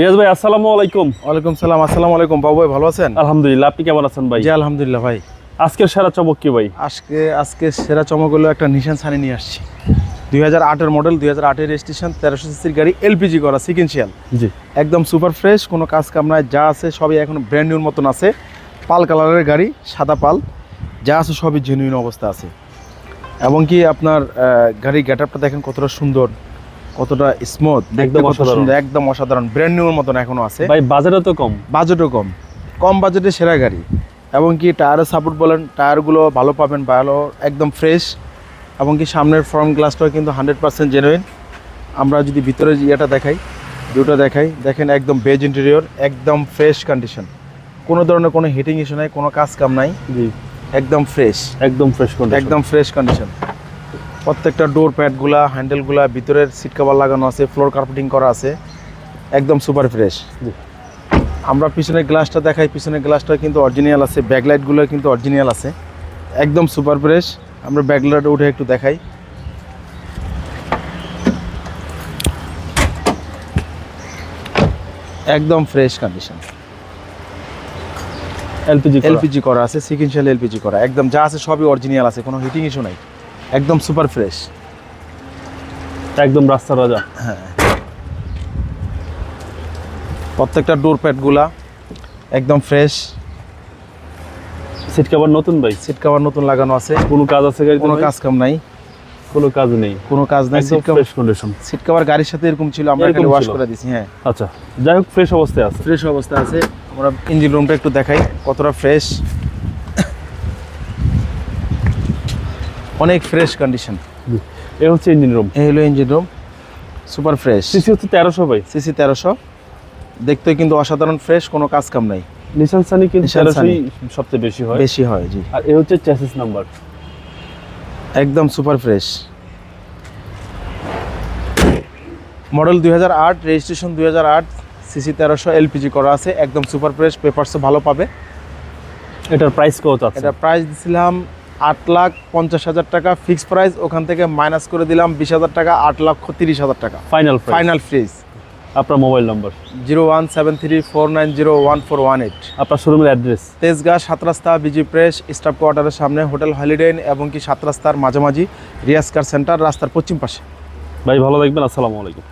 রিয়াজ ভাই আসসালামু আলাইকুম। ওয়ালাইকুম সালাম আসসালামু আলাইকুম। বাবু ভাই ভালো আছেন? আলহামদুলিল্লাহ আপনি কেমন আছেন ভাই? জি আলহামদুলিল্লাহ ভাই। আজকের সেরা চমক কি ভাই? আজকে আজকে সেরা চমক হলো একটা নিশান সানি নিয়ে আসছি। দুই হাজার আটের মডেল দুই হাজার আটের রেজিস্ট্রেশন তেরোশো সিসির গাড়ি এলপিজি করা সিকেন্সিয়াল জি। একদম সুপার ফ্রেশ কোনো কাজ কাম নাই যা আছে সবই এখন ব্র্যান্ড নিউর মতন আছে। পাল কালারের গাড়ি সাদা পাল যা আছে সবই জেনুইন অবস্থা আছে। এবং কি আপনার গাড়ির গেট আপটা দেখেন কতটা সুন্দর। কতটা স্মুথ একদম অসাধারণ। একদম অসাধারণ। ব্র্যান্ড নিউর মতন এখনও আছে। ভাই বাজারও তো কম। বাজেটও কম। কম বাজেটে সেরা গাড়ি। এবং কি টায়ারের সাপোর্ট বলেন টায়ারগুলো ভালো পাবেন ভালো একদম ফ্রেশ এবং কি সামনের ফ্রন্ট গ্লাসটাও কিন্তু হান্ড্রেড পার্সেন্ট জেনুইন আমরা যদি ভিতরে ইয়েটা দেখাই দুটো দেখাই দেখেন একদম বেজ ইন্টেরিয়র একদম ফ্রেশ কন্ডিশন কোনো ধরনের কোনো হিটিং ইস্যু নাই কোনো কাজ কাম নাই। জি। একদম ফ্রেশ একদম ফ্রেশ কন্ডিশন একদম ফ্রেশ কন্ডিশন প্রত্যেকটা ডোর প্যাডগুলা হ্যান্ডেলগুলা ভিতরের সিট কভার লাগানো আছে ফ্লোর কার্পেটিং করা আছে একদম সুপার ফ্রেশ আমরা পিছনের গ্লাসটা দেখাই পিছনের গ্লাসটা কিন্তু অরিজিনাল আছে ব্যাকলাইটগুলো কিন্তু অরিজিনাল আছে একদম সুপার ফ্রেশ আমরা ব্যাকলাইট উঠে একটু দেখাই। একদম ফ্রেশ কন্ডিশন এলপিজি এলপিজি করা। আছে সিকেন্সিয়াল এলপিজি করা। একদম যা আছে সবই অরিজিনাল আছে কোনো হিটিং ইস্যু নাই। একদম সুপার ফ্রেশ। একদম রাস্তার রাজা। প্রত্যেকটা ডোর প্যাডগুলা একদম ফ্রেশ সিট কভার নতুন ভাই। সিট কভার নতুন লাগানো আছে। কোনো কাজ আছে গাড়িতে কোনো কাজ কাম নাই। কোনো কাজ নেই। কোনো কাজ নাই seat cover fresh condition seat cover গাড়ির সাথে এরকম ছিল আমরা এখানে ওয়াশ করে দিছি হ্যাঁ। আচ্ছা যাই হোক ফ্রেশ অবস্থায় আছে। ফ্রেশ অবস্থায় আছে। আমরা ইঞ্জিন রুমটা একটু দেখাই কতটা ফ্রেশ অনেক ফ্রেশ কন্ডিশন এ হচ্ছে ইঞ্জিন রুম এই হলো engine room super fresh CC হচ্ছে তেরোশো ভাই। সিসি তেরোশো। দেখতে কিন্তু অসাধারণ ফ্রেশ কোনো কাজ কাম নাই। নিশান সানি কিন্তু তেরোশোই সবচেয়ে বেশি হয়। বেশি হয় জি। আর এ হচ্ছে চ্যাসিস নাম্বার একদম সুপার ফ্রেশ মডেল দুই হাজার আট রেজিস্ট্রেশন দুই হাজার আট সিসি তেরোশো এলপিজি করা আছে একদম সুপার ফ্রেশ পেপারসও ভালো পাবে। এটার প্রাইস কত আছে? এটা প্রাইস দিছিলাম আট লাখ পঞ্চাশ হাজার টাকা ফিক্স প্রাইস ওখান থেকে মাইনাস করে দিলাম বিশ হাজার টাকা আট লক্ষ তিরিশ হাজার টাকা। ফাইনাল ফাইনাল ফ্রিজ আপনার mobile number zero one seven three four nine zero one four one eight. আপনার শোরুমের অ্যাড্রেস তেজগাঁ সাত রাস্তা বিজি প্রেস স্টাফ কোয়ার্টারের সামনে হোটেল হলিডে ইন এবং কি সাত রাস্তার মাঝামাঝি রিয়াজ কার সেন্টার রাস্তার পশ্চিম পাশে। ভাই ভালো থাকবেন আসসালামু আলাইকুম।